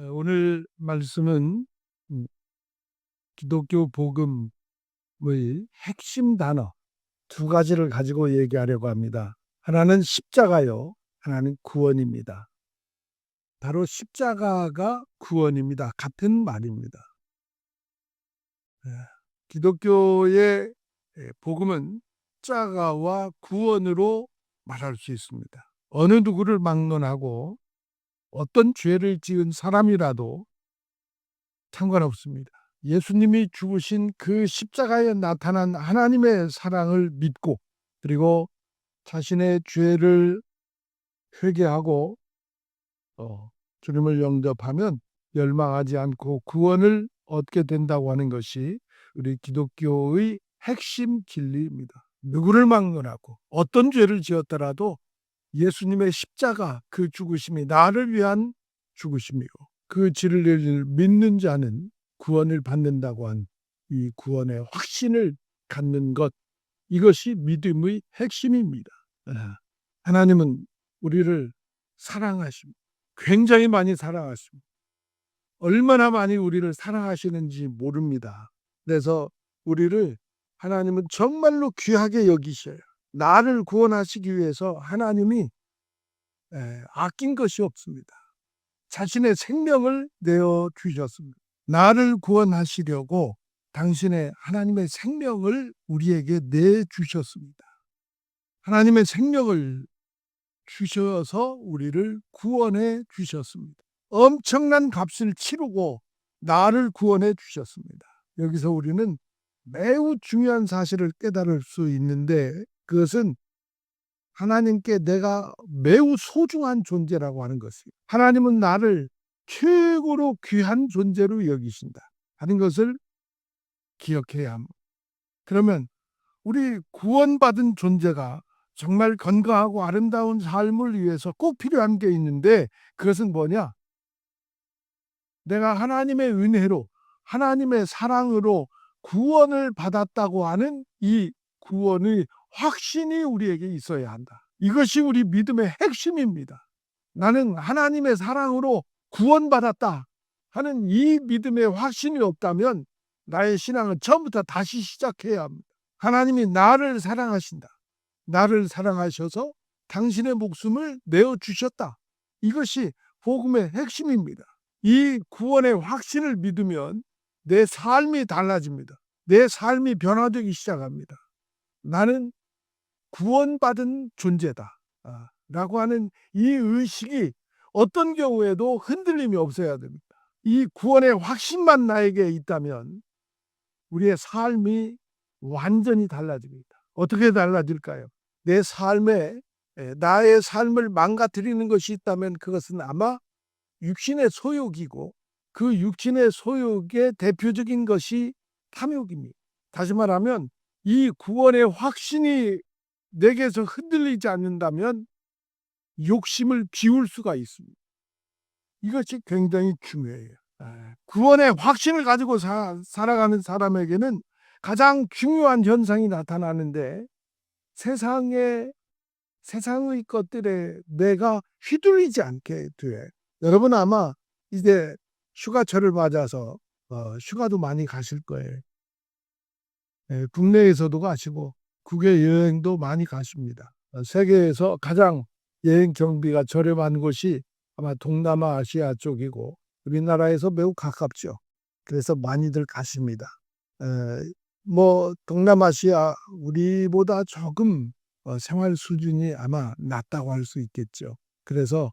어, 오늘 말씀은 음, 기독교 복음의 핵심 단어 두 가지를 가지고 얘기하려고 합니다. 하나는 십자가요, 하나는 구원입니다. 바로 십자가가 구원입니다. 같은 말입니다. 예, 기독교의 예, 복음은 십자가와 구원으로 말할 수 있습니다. 어느 누구를 막론하고 어떤 죄를 지은 사람이라도 상관없습니다. 예수님이 죽으신 그 십자가에 나타난 하나님의 사랑을 믿고 그리고 자신의 죄를 회개하고 어, 주님을 영접하면 멸망하지 않고 구원을 얻게 된다고 하는 것이 우리 기독교의 핵심 진리입니다. 누구를 막론하고 어떤 죄를 지었더라도 예수님의 십자가 그 죽으심이 나를 위한 죽으심이고 그 진리를 믿는 자는 구원을 받는다고 한 이 구원의 확신을 갖는 것 이것이 믿음의 핵심입니다. 아, 하나님은 우리를 사랑하십니다. 굉장히 많이 사랑하십니다. 얼마나 많이 우리를 사랑하시는지 모릅니다. 그래서 우리를 하나님은 정말로 귀하게 여기셔요. 나를 구원하시기 위해서 하나님이 에, 아낀 것이 없습니다. 자신의 생명을 내어 주셨습니다. 나를 구원하시려고 당신의 하나님의 생명을 우리에게 내 주셨습니다. 하나님의 생명을 주셔서 우리를 구원해 주셨습니다. 엄청난 값을 치르고 나를 구원해 주셨습니다. 여기서 우리는 매우 중요한 사실을 깨달을 수 있는데 그것은 하나님께 내가 매우 소중한 존재라고 하는 것이에요. 하나님은 나를 최고로 귀한 존재로 여기신다 하는 것을 기억해야 합니다. 그러면 우리 구원받은 존재가 정말 건강하고 아름다운 삶을 위해서 꼭 필요한 게 있는데 그것은 뭐냐? 내가 하나님의 은혜로 하나님의 사랑으로 구원을 받았다고 하는 이 구원의 확신이 우리에게 있어야 한다. 이것이 우리 믿음의 핵심입니다. 나는 하나님의 사랑으로 구원받았다 하는 이 믿음의 확신이 없다면 나의 신앙은 처음부터 다시 시작해야 합니다. 하나님이 나를 사랑하신다. 나를 사랑하셔서 당신의 목숨을 내어 주셨다. 이것이 복음의 핵심입니다. 이 구원의 확신을 믿으면 내 삶이 달라집니다. 내 삶이 변화되기 시작합니다. 나는 구원받은 존재다. 아, 라고 하는 이 의식이 어떤 경우에도 흔들림이 없어야 됩니다. 이 구원의 확신만 나에게 있다면 우리의 삶이 완전히 달라집니다. 어떻게 달라질까요? 내 삶에 나의 삶을 망가뜨리는 것이 있다면 그것은 아마 육신의 소욕이고 그 육신의 소욕의 대표적인 것이 탐욕입니다. 다시 말하면 이 구원의 확신이 내게서 흔들리지 않는다면 욕심을 비울 수가 있습니다. 이것이 굉장히 중요해요. 아, 구원의 확신을 가지고 사, 살아가는 사람에게는 가장 중요한 현상이 나타나는데 세상의 세상의 것들에 내가 휘둘리지 않게 돼. 여러분 아마 이제 휴가철을 맞아서 어, 휴가도 많이 가실 거예요. 예, 국내에서도 가시고 국외 여행도 많이 가십니다. 어, 세계에서 가장 여행 경비가 저렴한 곳이 아마 동남아 아시아 쪽이고 우리나라에서 매우 가깝죠. 그래서 많이들 가십니다. 에, 뭐 동남아시아 우리보다 조금 어, 생활 수준이 아마 낮다고 할 수 있겠죠. 그래서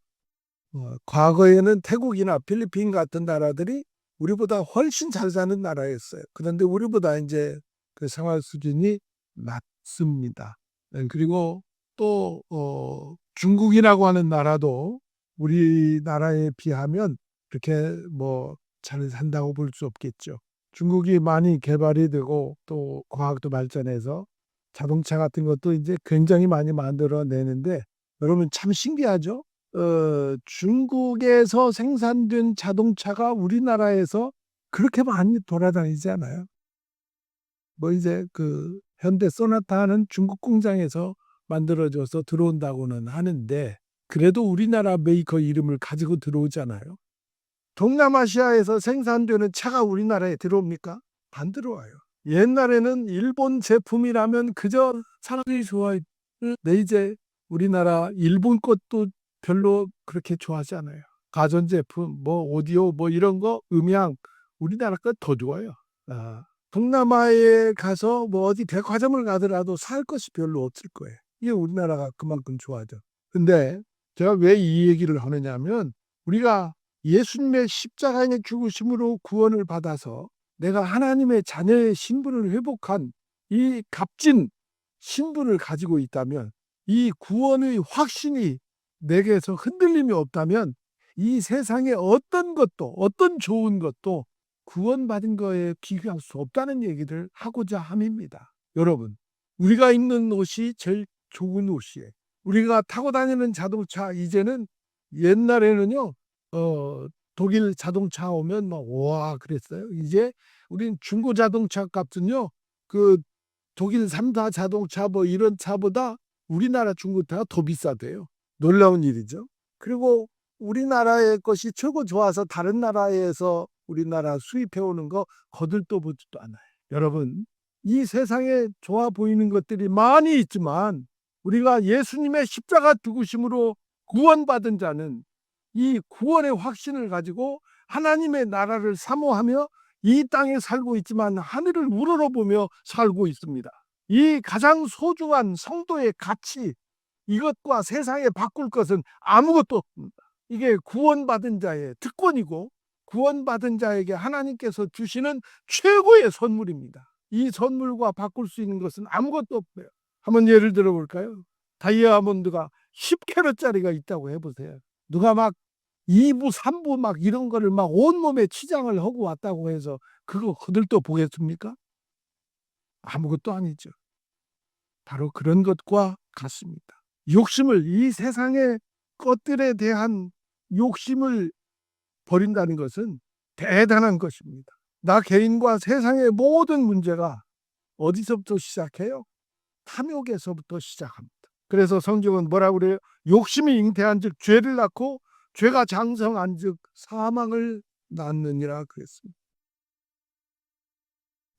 어, 과거에는 태국이나 필리핀 같은 나라들이 우리보다 훨씬 잘 사는 나라였어요. 그런데 우리보다 이제 그 생활 수준이 낮 습니다. 네, 그리고 또 어, 중국이라고 하는 나라도 우리나라에 비하면 그렇게 뭐 잘 산다고 볼 수 없겠죠. 중국이 많이 개발이 되고 또 과학도 발전해서 자동차 같은 것도 이제 굉장히 많이 만들어내는데 여러분 참 신기하죠? 어, 중국에서 생산된 자동차가 우리나라에서 그렇게 많이 돌아다니지 않아요. 뭐 이제 그 현대 소나타는 중국 공장에서 만들어져서 들어온다고는 하는데 그래도 우리나라 메이커 이름을 가지고 들어오잖아요. 동남아시아에서 생산되는 차가 우리나라에 들어옵니까? 안 들어와요. 옛날에는 일본 제품이라면 그저 사람들이 좋아했는데 이제 우리나라 일본 것도 별로 그렇게 좋아하지 않아요. 가전제품, 뭐 오디오 뭐 이런 거 음향 우리나라 거더 좋아요. 아, 동남아에 가서 뭐 어디 백화점을 가더라도 살 것이 별로 없을 거예요. 이게 우리나라가 그만큼 좋아하죠. 근데 제가 왜 이 얘기를 하느냐면 우리가 예수님의 십자가의 죽으심으로 구원을 받아서 내가 하나님의 자녀의 신분을 회복한 이 값진 신분을 가지고 있다면 이 구원의 확신이 내게서 흔들림이 없다면 이 세상의 어떤 것도 어떤 좋은 것도 구원받은 거에 비교할 수 없다는 얘기를 하고자 함입니다. 여러분, 우리가 입는 옷이 제일 좋은 옷이에요. 우리가 타고 다니는 자동차 이제는 옛날에는요. 어 독일 자동차 오면 막 와 그랬어요. 이제 우린 중고 자동차 값은요. 그 독일 3사 자동차 뭐 이런 차보다 우리나라 중고차가 더 비싸대요. 놀라운 일이죠. 그리고 우리나라의 것이 최고 좋아서 다른 나라에서 우리나라 수입해 오는 거 거들떠 보지도 않아요. 여러분, 이 세상에 좋아 보이는 것들이 많이 있지만 우리가 예수님의 십자가 죽으심으로 구원받은 자는 이 구원의 확신을 가지고 하나님의 나라를 사모하며 이 땅에 살고 있지만 하늘을 우러러보며 살고 있습니다. 이 가장 소중한 성도의 가치 이것과 세상에 바꿀 것은 아무것도 없습니다. 이게 구원받은 자의 특권이고 구원받은 자에게 하나님께서 주시는 최고의 선물입니다. 이 선물과 바꿀 수 있는 것은 아무것도 없어요. 한번 예를 들어 볼까요? 다이아몬드가 10캐럿짜리가 있다고 해보세요. 누가 막 2부, 3부 막 이런 거를 막 온몸에 치장을 하고 왔다고 해서 그거 거들떠 보겠습니까? 아무것도 아니죠. 바로 그런 것과 같습니다. 욕심을 이 세상의 것들에 대한 욕심을 버린다는 것은 대단한 것입니다. 나 개인과 세상의 모든 문제가 어디서부터 시작해요? 탐욕에서부터 시작합니다. 그래서 성경은 뭐라 그래요? 욕심이 잉태한 즉 죄를 낳고 죄가 장성한 즉 사망을 낳느니라 그랬습니다.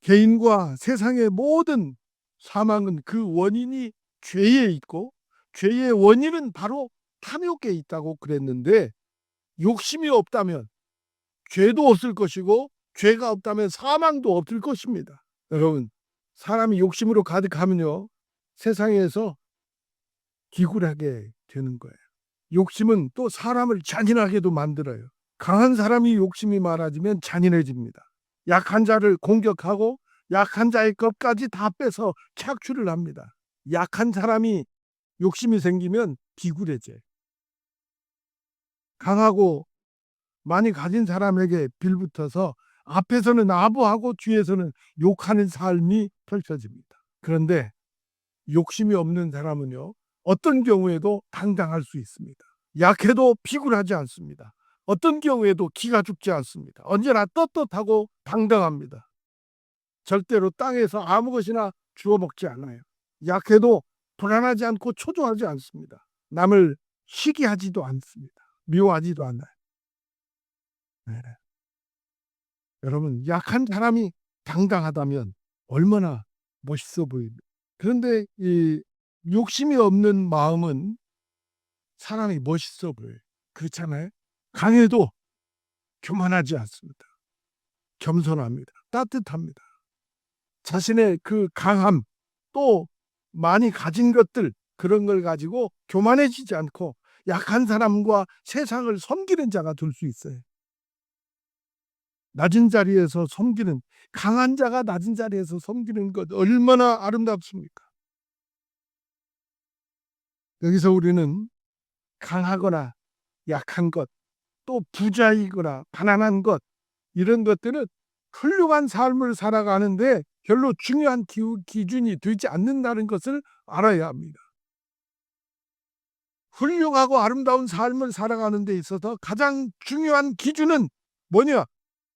개인과 세상의 모든 사망은 그 원인이 죄에 있고 죄의 원인은 바로 탐욕에 있다고 그랬는데 욕심이 없다면 죄도 없을 것이고 죄가 없다면 사망도 없을 것입니다. 여러분, 사람이 욕심으로 가득하면요. 세상에서 기굴하게 되는 거예요. 욕심은 또 사람을 잔인하게도 만들어요. 강한 사람이 욕심이 많아지면 잔인해집니다. 약한 자를 공격하고 약한 자의 것까지 다 빼서 착취를 합니다. 약한 사람이 욕심이 생기면 비굴해져요. 강하고 많이 가진 사람에게 빌붙어서 앞에서는 아부하고 뒤에서는 욕하는 삶이 펼쳐집니다. 그런데 욕심이 없는 사람은요, 어떤 경우에도 당당할 수 있습니다. 약해도 비굴하지 않습니다. 어떤 경우에도 기가 죽지 않습니다. 언제나 떳떳하고 당당합니다. 절대로 땅에서 아무 것이나 주워 먹지 않아요. 약해도 불안하지 않고 초조하지 않습니다. 남을 시기하지도 않습니다. 미워하지도 않아요. 네. 여러분, 약한 사람이 당당하다면 얼마나 멋있어 보입니다. 그런데 이 욕심이 없는 마음은 사람이 멋있어 보여요. 그렇잖아요. 강해도 교만하지 않습니다. 겸손합니다. 따뜻합니다. 자신의 그 강함 또 많이 가진 것들 그런 걸 가지고 교만해지지 않고 약한 사람과 세상을 섬기는 자가 될 수 있어요. 낮은 자리에서 섬기는 강한 자가 낮은 자리에서 섬기는 것 얼마나 아름답습니까? 여기서 우리는 강하거나 약한 것, 또 부자이거나 가난한 것 이런 것들은 훌륭한 삶을 살아가는데 별로 중요한 기, 기준이 되지 않는다는 것을 알아야 합니다. 훌륭하고 아름다운 삶을 살아가는 데 있어서 가장 중요한 기준은 뭐냐?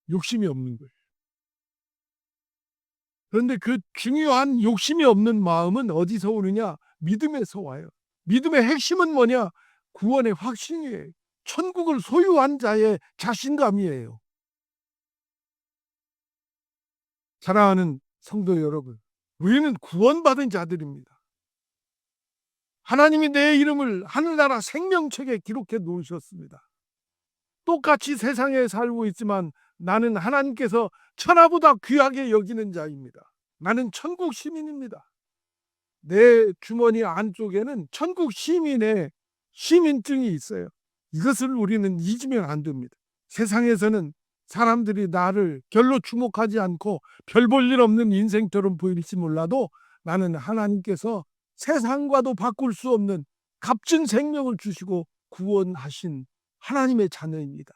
욕심이 없는 거예요. 그런데 그 중요한 욕심이 없는 마음은 어디서 오느냐? 믿음에서 와요. 믿음의 핵심은 뭐냐? 구원의 확신이에요. 천국을 소유한 자의 자신감이에요. 사랑하는 성도 여러분, 우리는 구원받은 자들입니다. 하나님이 내 이름을 하늘나라 생명책에 기록해 놓으셨습니다. 똑같이 세상에 살고 있지만 나는 하나님께서 천하보다 귀하게 여기는 자입니다. 나는 천국 시민입니다. 내 주머니 안쪽에는 천국 시민의 시민증이 있어요. 이것을 우리는 잊으면 안 됩니다. 세상에서는 사람들이 나를 별로 주목하지 않고 별 볼 일 없는 인생처럼 보일지 몰라도 나는 하나님께서 세상과도 바꿀 수 없는 값진 생명을 주시고 구원하신 하나님의 자녀입니다.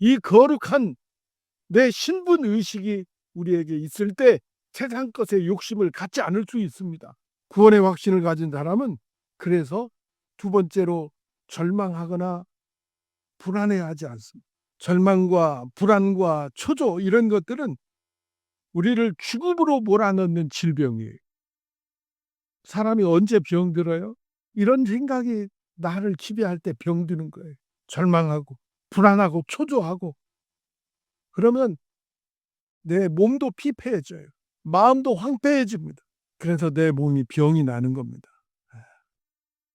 이 거룩한 내 신분 의식이 우리에게 있을 때 세상 것에 욕심을 갖지 않을 수 있습니다. 구원의 확신을 가진 사람은 그래서 두 번째로 절망하거나 불안해하지 않습니다. 절망과 불안과 초조 이런 것들은 우리를 죽음으로 몰아넣는 질병이에요. 사람이 언제 병들어요? 이런 생각이 나를 지배할 때 병드는 거예요. 절망하고 불안하고 초조하고 그러면 내 몸도 피폐해져요. 마음도 황폐해집니다. 그래서 내 몸이 병이 나는 겁니다.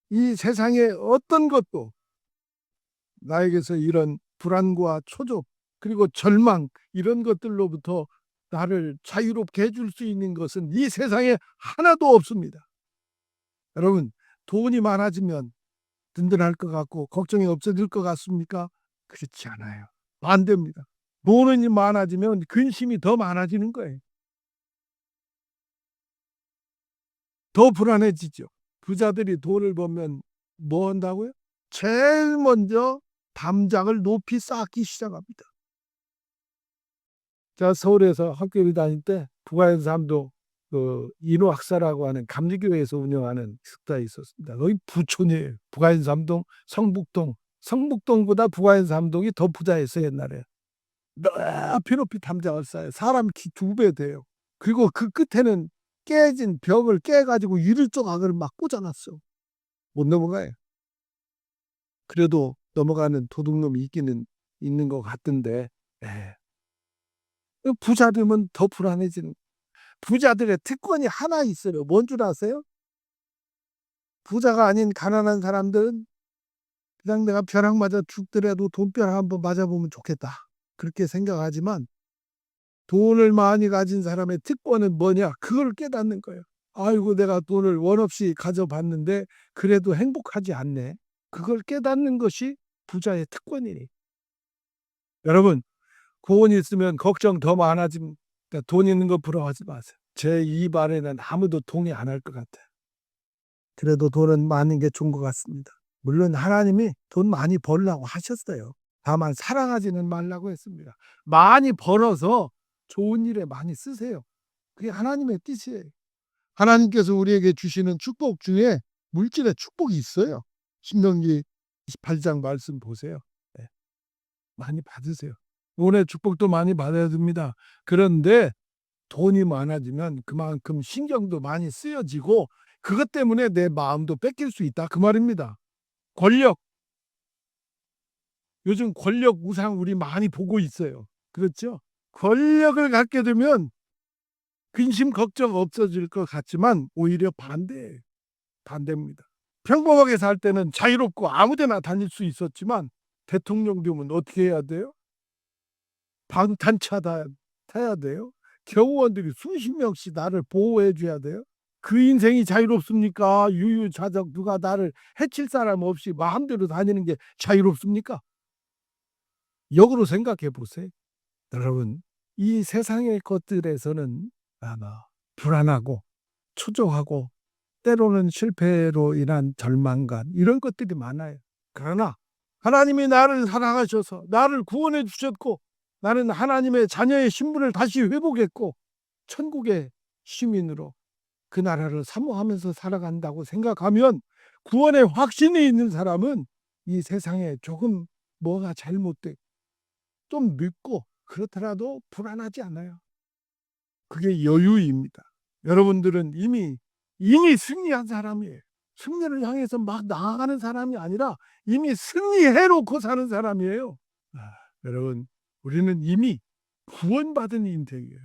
이 세상에 어떤 것도 나에게서 이런 불안과 초조 그리고 절망 이런 것들로부터 나를 자유롭게 해줄 수 있는 것은 이 세상에 하나도 없습니다. 여러분 돈이 많아지면 든든할 것 같고 걱정이 없어질 것 같습니까? 그렇지 않아요. 반대입니다. 돈이 많아지면 근심이 더 많아지는 거예요. 더 불안해지죠. 부자들이 돈을 벌면 뭐 한다고요? 제일 먼저 담장을 높이 쌓기 시작합니다. 제가 서울에서 학교를 다닐 때 부가연삼도 그 인호 학사라고 하는 감리교회에서 운영하는 식당이 있었습니다. 거기 부촌이에요. 부가연삼동, 성북동. 성북동보다 부가연삼동이 더 부자였어요 옛날에. 높이 높이 담장을 쌓아요. 사람 키 두 배 돼요. 그리고 그 끝에는 깨진 벽을 깨가지고 유리 조각을 막 꽂아놨어. 못 넘어가요. 그래도 넘어가는 도둑놈이 있기는 있는 것 같던데. 예. 부자 되면 더 불안해지는. 부자들의 특권이 하나 있어요. 뭔 줄 아세요? 부자가 아닌 가난한 사람들은 그냥 내가 벼락 맞아 죽더라도 돈벼락 한번 맞아보면 좋겠다. 그렇게 생각하지만 돈을 많이 가진 사람의 특권은 뭐냐? 그걸 깨닫는 거예요. 아이고 내가 돈을 원 없이 가져봤는데 그래도 행복하지 않네. 그걸 깨닫는 것이 부자의 특권이니. 여러분 구원 있으면 걱정 더 많아지면 그러니까 돈 있는 거 부러워하지 마세요. 제 입안에는 아무도 동의 안 할 것 같아요. 그래도 돈은 많은 게 좋은 것 같습니다. 물론 하나님이 돈 많이 벌라고 하셨어요. 다만 사랑하지는 말라고 했습니다. 많이 벌어서 좋은 일에 많이 쓰세요. 그게 하나님의 뜻이에요. 하나님께서 우리에게 주시는 축복 중에 물질의 축복이 있어요. 신명기 28장 말씀 보세요. 네. 많이 받으세요. 돈의 축복도 많이 받아야 됩니다. 그런데 돈이 많아지면 그만큼 신경도 많이 쓰여지고 그것 때문에 내 마음도 뺏길 수 있다. 그 말입니다. 권력. 요즘 권력 우상 우리 많이 보고 있어요. 그렇죠? 권력을 갖게 되면 근심 걱정 없어질 것 같지만 오히려 반대예요. 반대입니다. 평범하게 살 때는 자유롭고 아무데나 다닐 수 있었지만 대통령 되면 어떻게 해야 돼요? 방탄차 다 타야 돼요. 경호원들이 수십 명씩 나를 보호해 줘야 돼요. 그 인생이 자유롭습니까? 유유자적 누가 나를 해칠 사람 없이 마음대로 다니는 게 자유롭습니까? 역으로 생각해 보세요. 여러분, 이 세상의 것들에서는 아마 불안하고 초조하고 때로는 실패로 인한 절망감 이런 것들이 많아요. 그러나 하나님이 나를 사랑하셔서 나를 구원해 주셨고 나는 하나님의 자녀의 신분을 다시 회복했고 천국의 시민으로 그 나라를 사모하면서 살아간다고 생각하면 구원의 확신이 있는 사람은 이 세상에 조금 뭐가 잘못돼 좀 늦고 그렇더라도 불안하지 않아요. 그게 여유입니다. 여러분들은 이미 이미 승리한 사람이에요. 승리를 향해서 막 나아가는 사람이 아니라 이미 승리해 놓고 사는 사람이에요. 아, 여러분, 우리는 이미 구원받은 인생이에요.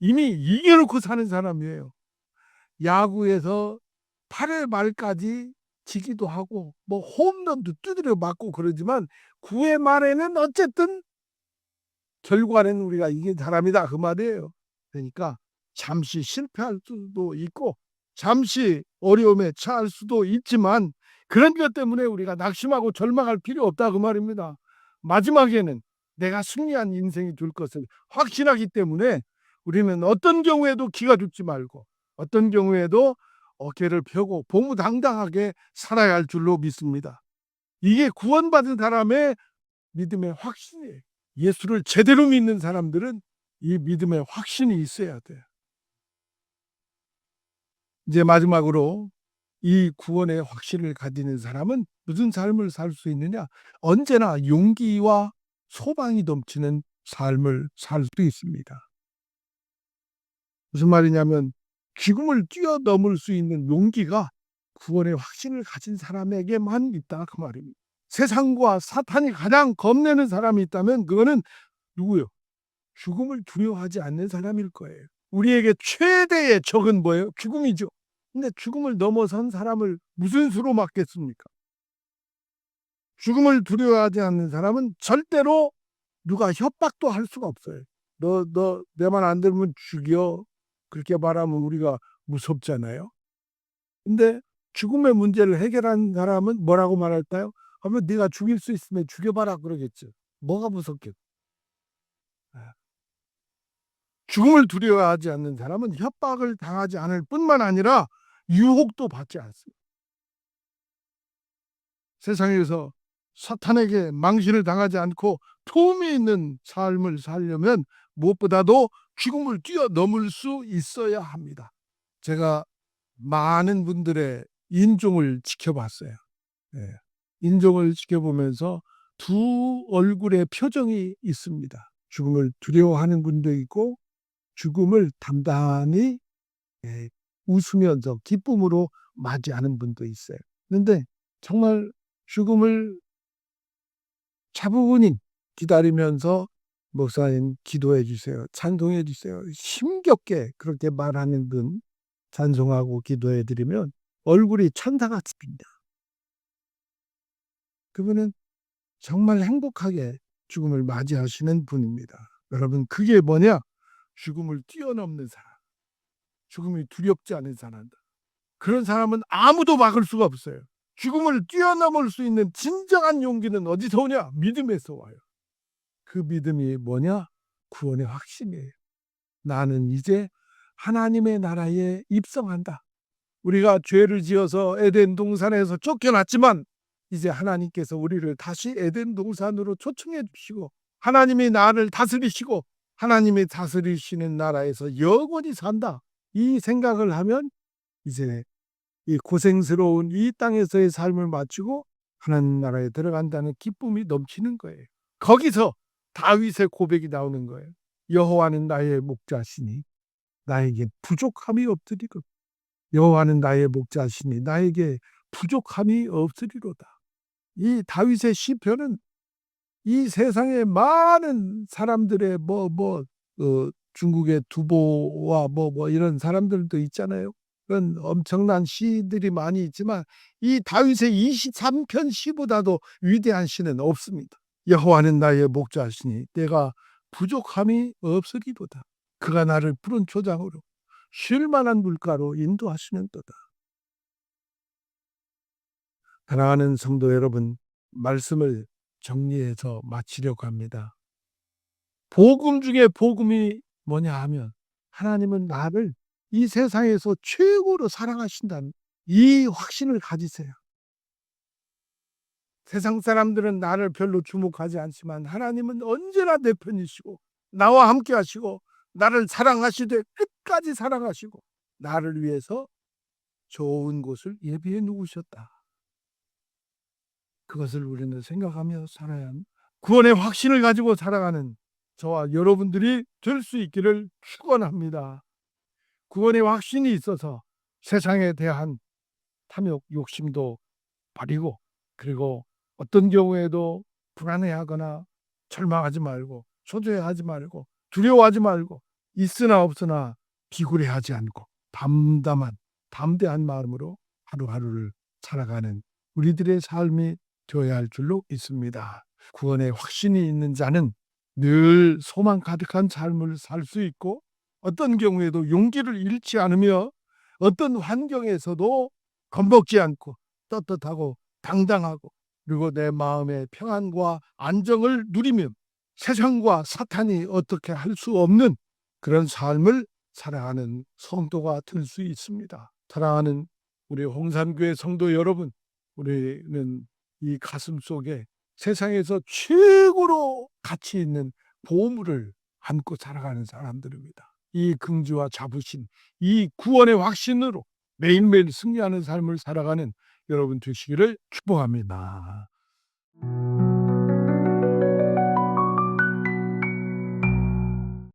이미 이겨놓고 사는 사람이에요. 야구에서 8회 말까지 지기도 하고 뭐 홈런도 두드려 맞고 그러지만 9회 말에는 어쨌든 결과는 우리가 이긴 사람이다 그 말이에요. 그러니까 잠시 실패할 수도 있고 잠시 어려움에 처할 수도 있지만 그런 것 때문에 우리가 낙심하고 절망할 필요 없다 그 말입니다. 마지막에는 내가 승리한 인생이 될 것을 확신하기 때문에 우리는 어떤 경우에도 기가 죽지 말고 어떤 경우에도 어깨를 펴고 보무당당하게 살아야 할 줄로 믿습니다. 이게 구원받은 사람의 믿음의 확신이에요. 예수를 제대로 믿는 사람들은 이 믿음의 확신이 있어야 돼요. 이제 마지막으로 이 구원의 확신을 가지는 사람은 무슨 삶을 살 수 있느냐? 언제나 용기와 소망이 넘치는 삶을 살 수 있습니다. 무슨 말이냐면 죽음을 뛰어넘을 수 있는 용기가 구원의 확신을 가진 사람에게만 있다 그 말입니다. 세상과 사탄이 가장 겁내는 사람이 있다면 그거는 누구요? 죽음을 두려워하지 않는 사람일 거예요. 우리에게 최대의 적은 뭐예요? 죽음이죠. 근데 죽음을 넘어선 사람을 무슨 수로 막겠습니까? 죽음을 두려워하지 않는 사람은 절대로 누가 협박도 할 수가 없어요. 너, 너, 내 말 안 들으면 죽여. 그렇게 말하면 우리가 무섭잖아요. 근데 죽음의 문제를 해결한 사람은 뭐라고 말할까요? 하면 네가 죽일 수 있으면 죽여봐라 그러겠죠. 뭐가 무섭겠? 죽음을 두려워하지 않는 사람은 협박을 당하지 않을 뿐만 아니라 유혹도 받지 않습니다. 세상에서 사탄에게 망신을 당하지 않고 도움이 있는 삶을 살려면 무엇보다도 죽음을 뛰어넘을 수 있어야 합니다. 제가 많은 분들의 인종을 지켜봤어요. 네. 인종을 지켜보면서 두 얼굴의 표정이 있습니다. 죽음을 두려워하는 분도 있고 죽음을 담담히 예, 웃으면서 기쁨으로 맞이하는 분도 있어요. 그런데 정말 죽음을 차분히 기다리면서 목사님 기도해 주세요. 찬송해 주세요. 힘겹게 그렇게 말하는 분 찬송하고 기도해 드리면 얼굴이 천사같이 빈다. 그분은 정말 행복하게 죽음을 맞이하시는 분입니다. 여러분 그게 뭐냐? 죽음을 뛰어넘는 사람. 죽음이 두렵지 않은 사람다. 그런 사람은 아무도 막을 수가 없어요. 죽음을 뛰어넘을 수 있는 진정한 용기는 어디서 오냐? 믿음에서 와요. 그 믿음이 뭐냐? 구원의 확신이에요. 나는 이제 하나님의 나라에 입성한다. 우리가 죄를 지어서 에덴 동산에서 쫓겨났지만 이제 하나님께서 우리를 다시 에덴 동산으로 초청해 주시고 하나님이 나를 다스리시고 하나님이 다스리시는 나라에서 영원히 산다. 이 생각을 하면 이제 이 고생스러운 이 땅에서의 삶을 마치고 하나님 나라에 들어간다는 기쁨이 넘치는 거예요. 거기서 다윗의 고백이 나오는 거예요. 여호와는 나의 목자시니 나에게 부족함이 없으리고 여호와는 나의 목자시니 나에게 부족함이 없으리로다. 이 다윗의 시편은 이 세상의 많은 사람들의 뭐뭐 어, 중국의 두보와 뭐뭐 이런 사람들도 있잖아요. 엄청난 시들이 많이 있지만 이 다윗의 23편 시보다도 위대한 시는 없습니다. 여호와는 나의 목자시니 내가 부족함이 없으리로다. 그가 나를 푸른 초장으로 쉴 만한 물가로 인도하시는도다. 사랑하는 성도 여러분, 말씀을 정리해서 마치려고 합니다. 복음 중에 복음이 뭐냐 하면 하나님은 나를 이 세상에서 최고로 사랑하신다는 이 확신을 가지세요. 세상 사람들은 나를 별로 주목하지 않지만 하나님은 언제나 내 편이시고 나와 함께 하시고 나를 사랑하시되 끝까지 사랑하시고 나를 위해서 좋은 곳을 예비해 놓으셨다. 그것을 우리는 생각하며 살아야 합니다. 구원의 확신을 가지고 살아가는 저와 여러분들이 될 수 있기를 축원합니다. 구원의 확신이 있어서 세상에 대한 탐욕, 욕심도 버리고 그리고 어떤 경우에도 불안해하거나 절망하지 말고 초조해하지 말고 두려워하지 말고 있으나 없으나 비굴해하지 않고 담담한 담대한 마음으로 하루하루를 살아가는 우리들의 삶이 되어야 할 줄로 있습니다. 구원의 확신이 있는 자는 늘 소망 가득한 삶을 살 수 있고 어떤 경우에도 용기를 잃지 않으며 어떤 환경에서도 겁먹지 않고 떳떳하고 당당하고 그리고 내 마음의 평안과 안정을 누리며 세상과 사탄이 어떻게 할 수 없는 그런 삶을 살아가는 성도가 될 수 있습니다. 사랑하는 우리 홍산교회 성도 여러분, 우리는 이 가슴 속에 세상에서 최고로 가치 있는 보물을 안고 살아가는 사람들입니다. 이 긍지와 자부심, 이 구원의 확신으로 매일매일 승리하는 삶을 살아가는 여러분 되시기를 축복합니다.